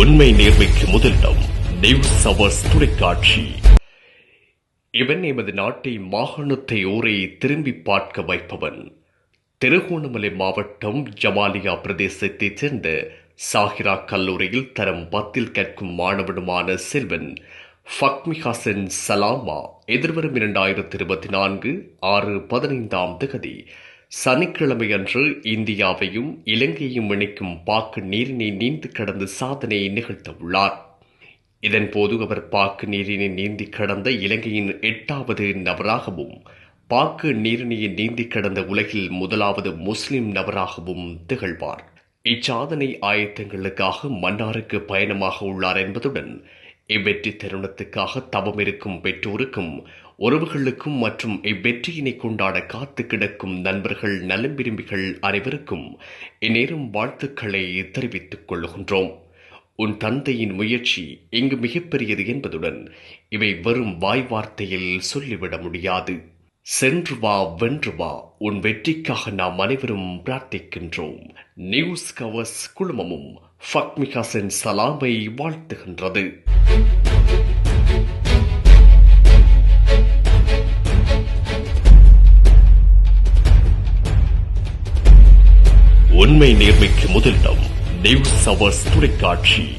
உண்மை நேர்மைக்கு முதலிடம் நியூஸ் அவர்ஸ் தொலைக்காட்சி. இவன் எமது நாட்டை மாகாணத்தை ஊரை திரும்பி பார்க்க வைப்பவன். திருகோணமலை மாவட்டம் ஜமாலியா பிரதேசத்தைச் சேர்ந்த சாஹிரா கல்லூரியில் தரம் பத்தில் கற்கும் மாணவனுமான செல்வன் ஃபக்மி ஹசன் சலாமா எதிர்வரும் இரண்டாயிரத்தி இருபத்தி நான்கு ஆறு பதினைந்தாம் திகதி சனிக்கிழமையன்று இந்தியாவையும் இலங்கையையும் இணைக்கும் பாக்கு நீரினை நீந்து கடந்து சாதனையை நிகழ்த்தவுள்ளார் இதன்போது அவர் பாக்கு நீரினை நீந்தி கடந்த இலங்கையின் எட்டாவது நபராகவும் பாக்கு நீரினை நீந்தி கடந்த உலகில் முதலாவது முஸ்லிம் நபராகவும் திகழ்வார். இச்சாதனை ஆயத்தங்களுக்காக மன்னாருக்கு பயணமாக உள்ளார் என்பதுடன் இவ்வெற்றி தருணத்துக்காக தவமிருக்கும் பெற்றோருக்கும் உறவுகளுக்கும் மற்றும் இவ்வெற்றியினை கொண்டாட காத்து கிடக்கும் நண்பர்கள் நலம் விரும்பிகள் அனைவருக்கும் இந்நேரம் வாழ்த்துக்களை தெரிவித்துக் கொள்கின்றோம் உன் தந்தையின் முயற்சி இங்கு மிகப்பெரியது என்பதுடன் இவை வெறும் வாய் வார்த்தையில் சொல்லிவிட முடியாது. சென்று வா வென்று வா உன் வெற்றிக்காக நாம் அனைவரும் பிரார்த்திக்கின்றோம். News covers குழுமமும் ஃபக்மிகாசன் சலாமை வாழ்த்துகின்றது. உண்மை நேர்மைக்கு முதலிடம் நியூஸ் அவர்ஸ் தொலைக்காட்சி.